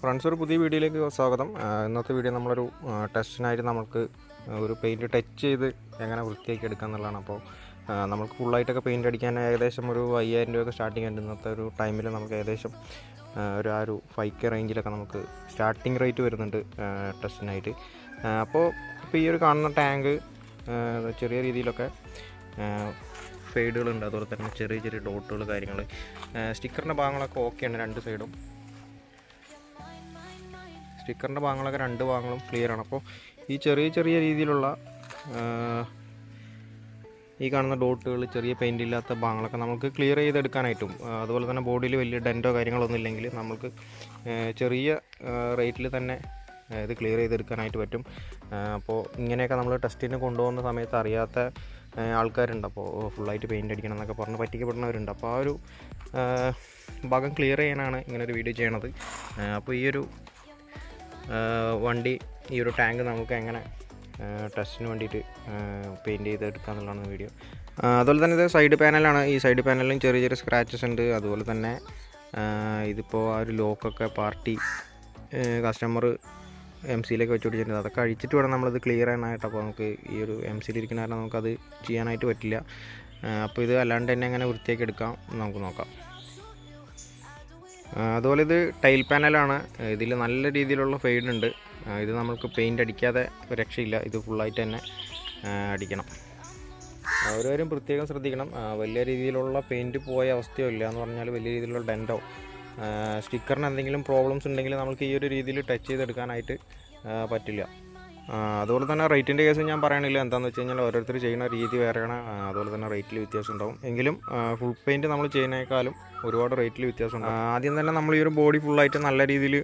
Friends ഒരു പുതിയ വീഡിയോയിലേക്ക് സ്വാഗതം. ഇന്നത്തെ വീഡിയോ നമ്മളൊരു ടെസ്റ്റിനായിട്ട് നമുക്ക് ഒരു പെയിന്റ് ടച്ച് ചെയ്ത് എങ്ങനെ വൃത്തിയാക്കി എടുക്കുക എന്നുള്ളതാണ് അപ്പോൾ നമുക്ക് ഫുള്ളായിട്ടൊക്കെ പെയിന്റ് അടിക്കാൻ ഏകദേശം ഒരു അയ്യായിരം രൂപയൊക്കെ സ്റ്റാർട്ടിംഗ് ആയിട്ട് ഇന്നത്തെ ഒരു ടൈമിൽ നമുക്ക് ഏകദേശം ഒരു ആ ഒരു ഫൈവ് കെ റേഞ്ചിലൊക്കെ നമുക്ക് സ്റ്റാർട്ടിംഗ് റേറ്റ് വരുന്നുണ്ട് ടെസ്റ്റിനായിട്ട്. അപ്പോൾ ഇപ്പോൾ ഈ ഒരു കാണുന്ന ടാങ്ക് ചെറിയ രീതിയിലൊക്കെ ഫെയ്ഡുകളുണ്ട് അതുപോലെ തന്നെ ചെറിയ ചെറിയ ഡോട്ടുകൾ കാര്യങ്ങൾ സ്റ്റിക്കറിന്റെ ഭാഗങ്ങളൊക്കെ ഓക്കെയാണ് രണ്ട് സൈഡും സ്റ്റിക്കറിന്റെ ഭാഗങ്ങളൊക്കെ രണ്ട് ഭാഗങ്ങളും ക്ലിയർ ആണ്. അപ്പോൾ ഈ ചെറിയ ചെറിയ രീതിയിലുള്ള ഈ കാണുന്ന ഡോട്ടുകൾ ചെറിയ പെയിന്റ് ഇല്ലാത്ത ഭാഗങ്ങളൊക്കെ നമുക്ക് ക്ലിയർ ചെയ്തെടുക്കാനായിട്ടും അതുപോലെ തന്നെ ബോഡിയിൽ വലിയ ഡെന്റോ കാര്യങ്ങളൊന്നും ഇല്ലെങ്കിൽ നമുക്ക് ചെറിയ റേറ്റിൽ തന്നെ ഇത് ക്ലിയർ ചെയ്തെടുക്കാനായിട്ട് പറ്റും. അപ്പോൾ ഇങ്ങനെയൊക്കെ നമ്മൾ ടെസ്റ്റിന് കൊണ്ടുപോകുന്ന സമയത്ത് അറിയാത്ത ആൾക്കാരുണ്ട്. അപ്പോൾ ഫുള്ളായിട്ട് പെയിന്റ് അടിക്കണം എന്നൊക്കെ പറഞ്ഞ് പറ്റിക്കപ്പെടുന്നവരുണ്ട്. അപ്പോൾ ആ ഒരു ഭാഗം ക്ലിയർ ചെയ്യാനാണ് ഇങ്ങനൊരു വീഡിയോ ചെയ്യണത്. അപ്പോൾ ഈ ഒരു വണ്ടി ഈ ഒരു ടാങ്ക് നമുക്ക് എങ്ങനെ ടെസ്റ്റിന് വേണ്ടിയിട്ട് പെയിന്റ് ചെയ്ത് എടുക്കുക എന്നുള്ളതാണ് വീഡിയോ അതുപോലെ തന്നെ ഇത് സൈഡ് പാനലാണ് ഈ സൈഡ് പാനലിലും ചെറിയ ചെറിയ സ്ക്രാച്ചസ് ഉണ്ട്. അതുപോലെ തന്നെ ഇതിപ്പോൾ ആ ഒരു ലോക്കൊക്കെ പാർട്ടി കസ്റ്റമർ എം സിയിലേക്ക് വെച്ച് പിടിച്ചിട്ടുണ്ട്. അതൊക്കെ അഴിച്ചിട്ട് വേണം നമ്മളത് ക്ലിയർ ചെയ്യാനായിട്ട്. അപ്പോൾ നമുക്ക് ഈ ഒരു എം സിയിൽ ഇരിക്കുന്ന കാരണം നമുക്കത് ചെയ്യാനായിട്ട് പറ്റില്ല. അപ്പോൾ ഇത് അല്ലാണ്ട് തന്നെ എങ്ങനെ വൃത്തിയാക്കി എടുക്കാം നമുക്ക് നോക്കാം. അതുപോലെ ഇത് ടൈൽ പാനലാണ്. ഇതിൽ നല്ല രീതിയിലുള്ള ഫെയ്ഡ് ഉണ്ട്. ഇത് നമ്മൾക്ക് പെയിന്റ് അടിക്കാതെ രക്ഷയില്ല. ഇത് ഫുള്ളായിട്ട് തന്നെ അടിക്കണം. ഓരോരും പ്രത്യേകം ശ്രദ്ധിക്കണം. വലിയ രീതിയിലുള്ള പെയിന്റ് പോയ അവസ്ഥയോ ഇല്ല എന്ന് പറഞ്ഞാൽ വലിയ രീതിയിലുള്ള ഡെന്റോ സ്റ്റിക്കറിന് എന്തെങ്കിലും പ്രോബ്ലംസ് ഉണ്ടെങ്കിൽ നമുക്ക് ഈ ഒരു രീതിയിൽ ടച്ച് ചെയ്തെടുക്കാനായിട്ട് പറ്റില്ല. അതുപോലെ തന്നെ റേറ്റിന്റെ കേസ് ഞാൻ പറയണില്ല. എന്താണെന്ന് വെച്ച് കഴിഞ്ഞാൽ ഓരോരുത്തർ ചെയ്യുന്ന രീതി വേറെയാണ്. അതുപോലെ തന്നെ റേറ്റിൽ വ്യത്യാസം ഉണ്ടാവും. എങ്കിലും ഫുൾ പെയിന്റ് നമ്മൾ ചെയ്യുന്നതിനേക്കാളും ഒരുപാട് റേറ്റിൽ വ്യത്യാസം ആദ്യം തന്നെ നമ്മൾ ഈ ഒരു ബോഡി ഫുള്ളായിട്ട് നല്ല രീതിയിൽ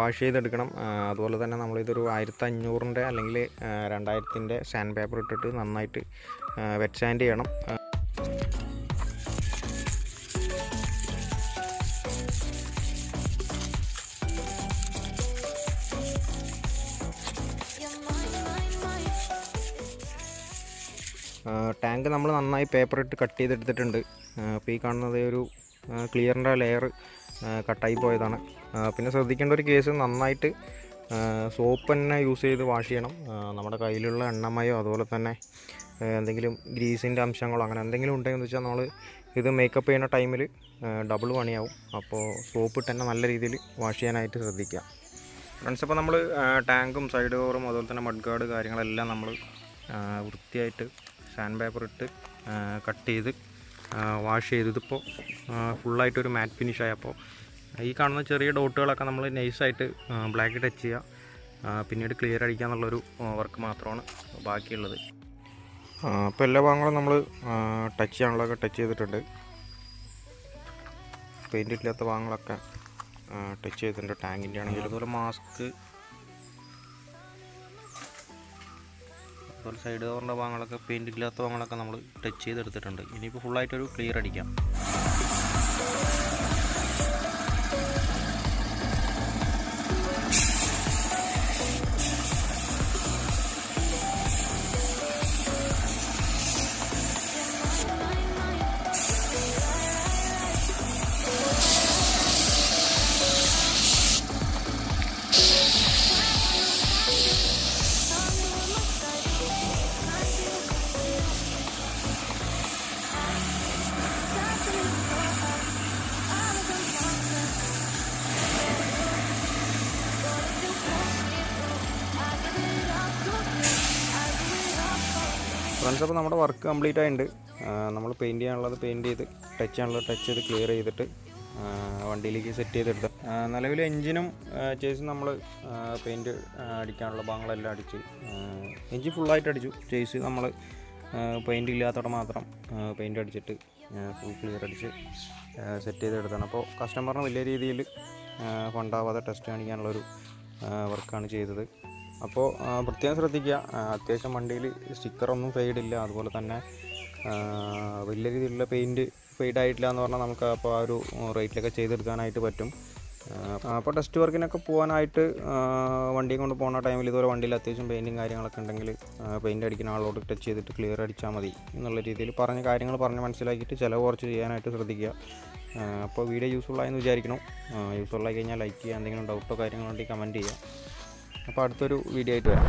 വാഷ് ചെയ്തെടുക്കണം. അതുപോലെ തന്നെ നമ്മളിതൊരു ആയിരത്തി അഞ്ഞൂറിന്റെ അല്ലെങ്കിൽ രണ്ടായിരത്തിന്റെ സാൻഡ് പേപ്പർ ഇട്ടിട്ട് നന്നായിട്ട് വെറ്റ് സാൻഡ് ചെയ്യണം. ടാങ്ക് നമ്മൾ നന്നായി പേപ്പർ ഇട്ട് കട്ട് ചെയ്തെടുത്തിട്ടുണ്ട്. അപ്പോൾ ഈ കാണുന്നത് ഒരു ക്ലിയറിന്റെ ലെയർ കട്ടായി പോയതാണ്. പിന്നെ ശ്രദ്ധിക്കേണ്ട ഒരു കേസ് നന്നായിട്ട് സോപ്പ് തന്നെ യൂസ് ചെയ്ത് വാഷ് ചെയ്യണം. നമ്മുടെ കയ്യിലുള്ള എണ്ണമയോ അതുപോലെ തന്നെ എന്തെങ്കിലും ഗ്രീസിന്റെ അംശങ്ങളോ അങ്ങനെ എന്തെങ്കിലും ഉണ്ടെന്ന് വെച്ചാൽ നമ്മൾ ഇത് മേക്കപ്പ് ചെയ്യുന്ന ടൈമിൽ ഡബിൾ പണിയാവും. അപ്പോൾ സോപ്പ് ഇട്ട് തന്നെ നല്ല രീതിയിൽ വാഷ് ചെയ്യാനായിട്ട് ശ്രദ്ധിക്കുക. ഫ്രണ്ട്സ് അപ്പോൾ നമ്മൾ ടാങ്കും സൈഡ് ഡോറും അതുപോലെ തന്നെ മഡ് ഗാർഡ് കാര്യങ്ങളെല്ലാം നമ്മൾ വൃത്തിയായിട്ട് സാൻഡ് പേപ്പർ ഇട്ട് കട്ട് ചെയ്ത് വാഷ് ചെയ്ത് ഇതിപ്പോൾ ഫുള്ളായിട്ടൊരു മാറ്റ് ഫിനിഷ് ആയപ്പോൾ ഈ കാണുന്ന ചെറിയ ഡോട്ടുകളൊക്കെ നമ്മൾ നൈസായിട്ട് ബ്ലാക്ക് ടച്ച് ചെയ്യുക പിന്നീട് ക്ലിയർ അടിക്കുക എന്നുള്ളൊരു വർക്ക് മാത്രമാണ് ബാക്കിയുള്ളത്. അപ്പോൾ എല്ലാ ഭാഗങ്ങളും നമ്മൾ ടച്ച് ചെയ്യാനുള്ളതൊക്കെ ടച്ച് ചെയ്തിട്ടുണ്ട്. പെയിന്റ് ഇല്ലാത്ത ഭാഗങ്ങളൊക്കെ ടച്ച് ചെയ്തിട്ടുണ്ട്. ടാങ്കിന്റെ ആണെങ്കിൽ അതുപോലെ മാസ്ക് അതുപോലെ സൈഡ് കവറിന്റെ ഭാഗങ്ങളൊക്കെ പെയിന്റ് ഇല്ലാത്ത ഭാഗങ്ങളൊക്കെ നമ്മൾ ടച്ച് ചെയ്തെടുത്തിട്ടുണ്ട്. ഇനിയിപ്പോൾ ഫുള്ളായിട്ടൊരു ക്ലിയർ അടിക്കാം. ഫ്രണ്ട്സ് അപ്പോൾ നമ്മുടെ വർക്ക് കംപ്ലീറ്റ് ആയിട്ടുണ്ട് നമ്മൾ പെയിന്റ് ചെയ്യാനുള്ളത് പെയിന്റ് ചെയ്ത് ടച്ച് ചെയ്യാനുള്ളത് ടച്ച് ചെയ്ത് ക്ലിയർ ചെയ്തിട്ട് വണ്ടിയിലേക്ക് സെറ്റ് ചെയ്തെടുത്ത്. നിലവിൽ എഞ്ചിനും ചേസും നമ്മൾ പെയിന്റ് അടിക്കാനുള്ള ഭാഗങ്ങളെല്ലാം അടിച്ച് എഞ്ചിൻ ഫുള്ളായിട്ട് അടിച്ചു. ചേസ് നമ്മൾ പെയിന്റ് ഇല്ലാത്തവിടെ മാത്രം പെയിന്റ് അടിച്ചിട്ട് ഫുൾ ക്ലിയർ അടിച്ച് സെറ്റ് ചെയ്തെടുത്താണ്. അപ്പോൾ കസ്റ്റമറിന് വലിയ രീതിയിൽ ഫണ്ടാവാതെ ടെസ്റ്റ് കാണിക്കാനുള്ളൊരു വർക്കാണ് ചെയ്തത്. അപ്പോൾ പ്രത്യേകം ശ്രദ്ധിക്കുക. അത്യാവശ്യം വണ്ടിയിൽ സ്റ്റിക്കറൊന്നും ഫെയ്ഡില്ല. അതുപോലെ തന്നെ വലിയ രീതിയിലുള്ള പെയിന്റ് ഫെയ്ഡ് ആയിട്ടില്ല എന്ന് പറഞ്ഞാൽ നമുക്ക് അപ്പോൾ ആ ഒരു റേറ്റിലൊക്കെ ചെയ്തെടുക്കാനായിട്ട് പറ്റും. അപ്പോൾ ടെസ്റ്റ് വർക്കിനൊക്കെ പോകാനായിട്ട് വണ്ടിയും കൊണ്ട് പോകുന്ന ടൈമിൽ ഇതുപോലെ വണ്ടിയിൽ അത്യാവശ്യം പെയിന്റും കാര്യങ്ങളൊക്കെ ഉണ്ടെങ്കിൽ പെയിന്റ് അടിക്കുന്ന ആളോട് ടച്ച് ചെയ്തിട്ട് ക്ലിയർ അടിച്ചാൽ മതി എന്നുള്ള രീതിയിൽ പറഞ്ഞ കാര്യങ്ങൾ പറഞ്ഞ് മനസ്സിലാക്കിയിട്ട് ചിലവ് കുറച്ച് ചെയ്യാനായിട്ട് ശ്രദ്ധിക്കുക. അപ്പോൾ വീഡിയോ യൂസ്ഫുൾ ആയെന്ന് വിചാരിക്കണം യൂസ്ഫുൾ ആയി കഴിഞ്ഞാൽ ലൈക്ക് ചെയ്യുക. എന്തെങ്കിലും ഡൗട്ടോ കാര്യങ്ങളോ ഉണ്ടെങ്കിൽ കമന്റ് ചെയ്യുക. അപ്പോൾ അടുത്തൊരു വീഡിയോ ആയിട്ട് വരാം.